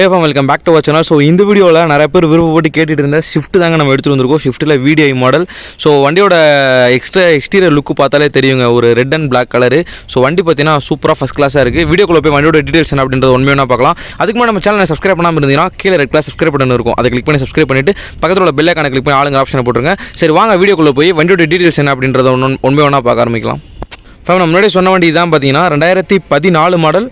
Hey welcome back to channel so இந்த வீடியோவில் நிறைய பேர் விருப்பப்பட்டு கேட்டுட்டு இருந்த ஷிஃப்ட் தாங்க நம்ம எடுத்துகிட்டு வந்திருக்கோம். ஷிஃப்ட்டில் விடிஐ மாடல் ஸோ வண்டியோட எக்ஸ்ட்ரா எக்ஸ்டீரியர் லுக்கு பார்த்தாலே தெரியுங்க. ஒரு red and black colour so வண்டி பார்த்தீங்கன்னா சூப்பராக ஃபஸ்ட் கிளாஸாக இருக்குது வீடியோக்குள்ள போய் வண்டியோட டீடெயில்ஸ் என்ன அப்படின்றது உண்மையான பார்க்கலாம். அதுக்கு முன்னாடி நம்ம சேனலை சப்ஸ்கிரைப் பண்ணாமல் இருந்தீங்கன்னா கீழே ரெட் கிளாஸ் சப்ஸ்கிரைப் பண்ணி இருக்கும். அதை கிளிக் பண்ணி சப்ஸ்கிரைப் பண்ணிட்டு பக்கத்தில் உள்ள பெல் கிளிக் பண்ணி ஆளுங்க ஆப்ஷனை போட்டுருங்க. சரி வாங்க வீடியோக்குள்ளே போய் வண்டியோட டீடெயில்ஸ் என்ன அப்படின்றத ஒன்று உண்மை பார்க்க ஆரம்பிக்கலாம். ஃபேம் நம்ம முன்னாடி சொன்ன வண்டி தான் பார்த்தீங்கன்னா ரெண்டாயிரத்தி பதினாலு மாடல்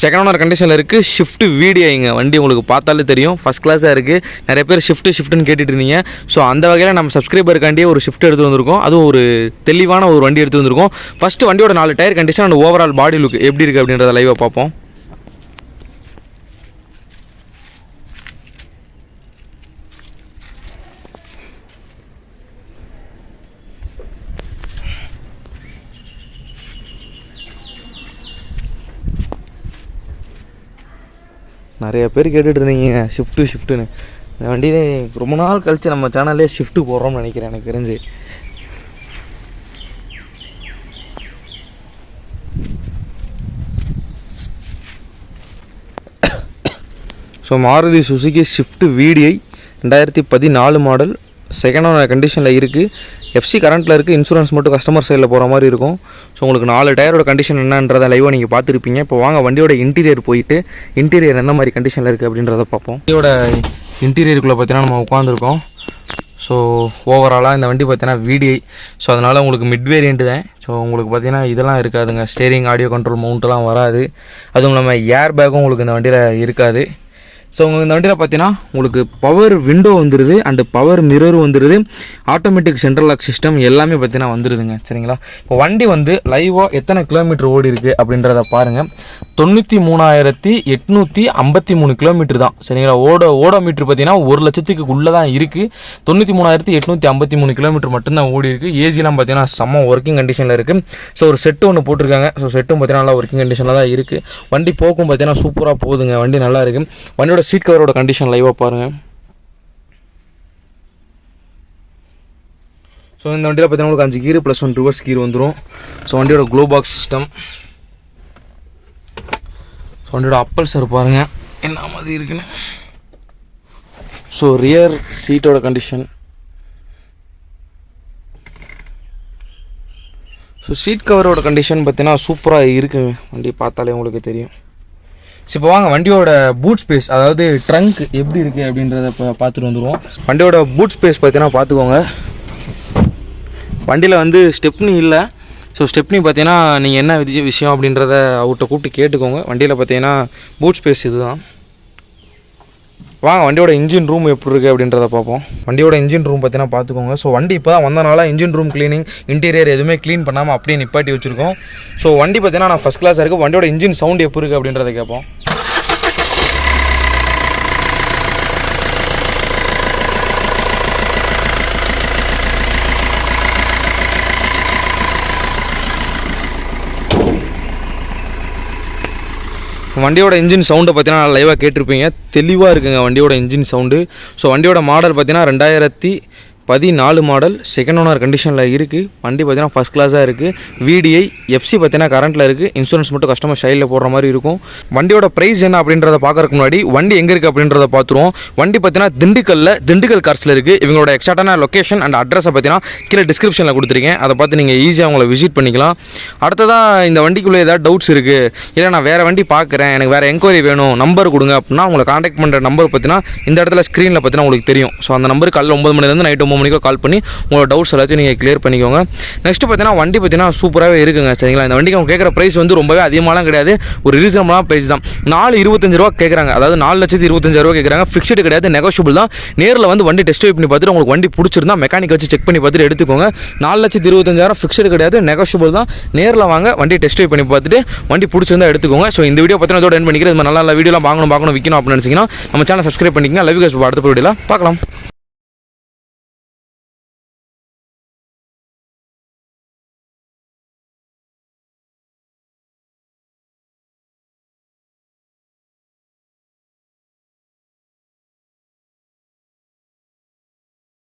செகண்ட் ஓனர் கண்டிஷனில் இருக்குது ஷிஃப்ட் வீடியோங்க வண்டி உங்களுக்கு பார்த்தாலே தெரியும். ஃபஸ்ட் கிளாஸாக இருக்குது நிறைய பேர் ஷிஃப்ட் ஷிஃப்ட்னு கேட்டுட்டு இருந்தீங்க. ஸோ அந்த வகையில் நம்ம சப்ஸ்கிரைபருக்காண்டியே ஒரு ஷிஃப்ட் எடுத்து வந்திருக்கோம். அதுவும் ஒரு தெளிவான ஒரு வண்டி எடுத்து வந்திருக்கோம். ஃபஸ்ட்டு வண்டியோட நாலு tyre condition and overall body look எப்படி இருக்குது அப்படின்றத லைவாக பார்ப்போம். நிறைய பேர் கேட்டுட்டு இருந்தீங்க ஷிஃப்ட்டு ஷிஃப்ட்டுன்னு இந்த வண்டி ரொம்ப நாள் கழிச்சு நம்ம சேனல்லே ஷிஃப்ட்டு போடுறோம்னு நினைக்கிறேன் எனக்கு தெரிஞ்சு. So Maruti Suzuki Swift VDI ரெண்டாயிரத்தி பதினாலு மாடல் செகண்ட் கண்டிஷனில் இருக்குது எஃப்சி கரண்ட்டில் இருக்குது இன்சூரன்ஸ் மட்டும் கஸ்டமர் சைடில் போகிற மாதிரி இருக்கும். ஸோ உங்களுக்கு நாலு டயரோட கண்டிஷன் என்னன்றதை லைவாக நீங்கள் பார்த்துருப்பீங்க. இப்போ வாங்க வண்டியோட இன்டீரியர் போயிட்டு இன்டீரியர் எந்த மாதிரி கண்டிஷனில் இருக்குது அப்படின்றத பார்ப்போம். வண்டியோட இன்டீரியருக்குள்ளே பார்த்தீங்கன்னா நம்ம உட்காந்துருக்கோம் ஸோ ஓவராலாக இந்த வண்டி பார்த்தீங்கன்னா விடிஐ ஸோ அதனால் உங்களுக்கு மிட் வேரியண்ட்டு தான். ஸோ உங்களுக்கு பார்த்தீங்கன்னா இதெல்லாம் இருக்காதுங்க. ஸ்டேரிங் ஆடியோ கண்ட்ரோல் மவுண்ட்லாம் வராது. அதுவும் இல்லாமல் ஏர் பேக்கும் உங்களுக்கு இந்த வண்டியில் இருக்காது. ஸோ உங்களுக்கு இந்த வண்டியில் பார்த்தீங்கன்னா உங்களுக்கு பவர் விண்டோ வந்துடுது அண்டு பவர் மிரர் வந்துடுது ஆட்டோமேட்டிக் சென்ட்ரல் லாக் சிஸ்டம் எல்லாமே பார்த்தீங்கன்னா வந்துடுதுங்க சரிங்களா? இப்போ வண்டி வந்து லைவாக எத்தனை கிலோமீட்டர் ஓடி இருக்குது அப்படின்றத பாருங்கள் தொண்ணூற்றி மூணாயிரத்தி எட்நூற்றி ஐம்பத்தி மூணு கிலோமீட்டர் தான். சரிங்களா? ஓட மீட்ரு பார்த்தீங்கன்னா ஒரு லட்சத்துக்கு உள்ளே தான் இருக்குது தொண்ணூற்றி மூணாயிரத்தி எட்நூற்றி ஐம்பத்தி மூணு கிலோமீட்டர் மட்டும்தான் ஓடி இருக்குது ஏசிலாம் பார்த்தீங்கன்னா செம்ம ஒர்க்கிங் கண்டிஷனில் இருக்குது ஸோ ஒரு செட்டு ஒன்று போட்டிருக்காங்க. ஸோ செட்டும் பார்த்தீங்கன்னா நல்லா ஒர்க்கிங் கண்டிஷனில் தான் இருக்குது வண்டி போக்கும் பார்த்தீங்கன்னா சூப்பராக போகுதுங்க. வண்டி நல்லா இருக்குது வண்டியோட சீட் கவரோட கண்டிஷன் லைவாக பாருங்கள் ஸோ இந்த வண்டியில் பார்த்தீங்கன்னா உங்களுக்கு அஞ்சு gear plus one reverse gear வந்துடும் ஸோ வண்டியோட க்ளோ பாக்ஸ் சிஸ்டம் ஸோ வண்டியோட அப்பல் சார் பாருங்கள் என்ன மாதிரி இருக்குன்னு. ஸோ ரியர் சீட்டோட கண்டிஷன் ஸோ சீட் கவரோட கண்டிஷன் பார்த்தீங்கன்னா சூப்பராக இருக்குங்க. வண்டி பார்த்தாலே உங்களுக்கு தெரியும். ஸோ இப்போ வாங்க வண்டியோட பூட் ஸ்பேஸ் அதாவது ட்ரங்க் எப்படி இருக்குது அப்படின்றத இப்போ பார்த்துட்டு வந்துடுவோம் வண்டியோட பூட் ஸ்பேஸ் பார்த்தீங்கன்னா பார்த்துக்கோங்க. வண்டியில் வந்து ஸ்டெப்னி இல்லை. ஸோ ஸ்டெப்னி பார்த்தீங்கன்னா நீங்கள் என்ன விதி விஷயம் அப்படின்றத அவர்கிட்ட கூப்பிட்டு கேட்டுக்கோங்க. வண்டியில் பார்த்தீங்கன்னா பூட் ஸ்பேஸ் இதுதான். வாங்க வண்டியோட இன்ஜின் ரூம் எப்படி இருக்குது அப்படின்றத பார்ப்போம். வண்டியோட இன்ஜின் ரூம் பார்த்தீங்கன்னா பார்த்துக்கோங்க. ஸோ வண்டி இப்போ தான் வந்தனால இன்ஜின் ரூம் க்ளீனிங் இன்டீரியர் எதுவுமே க்ளீன் பண்ணாமல் அப்படியே நிப்பாட்டி வச்சுருக்கோம். ஸோ வண்டி பார்த்தீங்கன்னா நான் ஃபஸ்ட் கிளாஸாக இருக்குது வண்டியோட இன்ஜின் சவுண்ட் எப்படி இருக்குது அப்படின்றத கேட்போம். வண்டியோட இன்ஜின் சவுண்டை பார்த்தீங்கன்னா லைவாக கேட்டிருப்பீங்க. தெளிவாக இருக்குங்க வண்டியோட இன்ஜின் சவுண்டு ஸோ வண்டியோட மாடல் பார்த்தீங்கன்னா ரெண்டாயிரத்தி பதினாலு மாடல் செகண்ட் ஓனர் கண்டிஷனில் இருக்குது வண்டி பார்த்தீங்கன்னா ஃபஸ்ட் கிளாஸாக இருக்குது விடிஐ எஃப்சி பார்த்தீங்கன்னா கரண்ட்டில் இருக்குது இன்சூரன்ஸ் மட்டும் கஸ்டமர் ஸ்டைலில் போடுற மாதிரி இருக்கும். வண்டியோட ப்ரைஸ் என்ன அப்படின்றத பார்க்கறதுக்கு முன்னாடி வண்டி எங்கே இருக்குது அப்படின்றத பார்த்துருவோம் வண்டி பார்த்தீங்கன்னா திண்டுக்கல்ல திண்டுக்கல் கார்ஸில் இருக்குது இவங்களோட எக்ஸாக்டான லொக்கேஷன் அண்ட் அட்ரஸை பார்த்தீங்கன்னா கீழே டிஸ்கிரிப்ஷனில் கொடுத்துருக்கேன். அதை பார்த்து நீங்கள் ஈஸியாக அவங்கள விசிட் பண்ணிக்கலாம். அடுத்ததாக இந்த வண்டிக்குள்ளே ஏதாவது டவுட்ஸ் இருக்குது இல்லை நான் வேறு வண்டி பார்க்குறேன் எனக்கு வேறு என்கொயரி வேணும். நம்பர் கொடுங்க அப்படின்னா உங்களை காண்டாக்ட் பண்ணுற நம்பர் பார்த்தீங்கன்னா இந்த இடத்துல ஸ்க்ரீனில் பார்த்தீங்கன்னா உங்களுக்கு தெரியும். ஸோ அந்த நம்பருக்கு காலையில் ஒம்பது மணிலேருந்து நைட் ஒம்பது மணிக்கோ கால் பண்ணி உங்களோட டவுட்ஸ் எல்லாத்தையும் நீங்கள் கிளியர் பண்ணிக்கோங்க. நெக்ஸ்ட் பார்த்தீங்கன்னா வண்டி பார்த்தீங்கன்னா சூப்பராகவே இருக்குங்க சரிங்களா? இந்த வண்டிக்கு அவங்க கேட்குற ப்ரைஸ் வந்து ரொம்பவே அதிகமாலாம் கிடையாது. ஒரு ரீசனபிளான ப்ரைஸ் தான். நாலு இருபத்தஞ்சு ரூபா கேட்குறாங்க. அதாவது நாலு லட்சத்து இருபத்தஞ்சு ரூபா கேட்குறாங்க. ஃபிக்ஸ்டு கிடையாது நெகோஷியபிள் தான். நேரில் வந்து வண்டி டெஸ்ட் பண்ணி பார்த்துட்டு உங்களுக்கு வண்டி பிடிச்சிருந்தா மெக்கானிக் வச்சு செக் பண்ணி பார்த்துட்டு எடுத்துக்கோங்க. நாலு லட்சத்து இருபத்தஞ்சாயிரம் ஃபிக்ஸ்டு கிடையாது நெகோஷியபிள் தான். நேரில் வாங்க வண்டி டெஸ்ட் பண்ணி பார்த்துட்டு வண்டி பிடிச்சிருந்தா எடுத்துக்கோங்க. ஸோ இந்த வீடியோ பார்த்தீங்கன்னா இதோட என் பண்ணிக்கிறேன். நல்ல நல்ல வீடியோலாம் வாங்கணும் பார்க்கணும் விற்கணும் அப்படின்னு நினச்சிங்கன்னா நம்ம சேனல் சப்ஸ்கிரைப் பண்ணிக்கங்க. லவ் கேஸ் அடுத்த வீடியோவில் பார்க்கலாம்.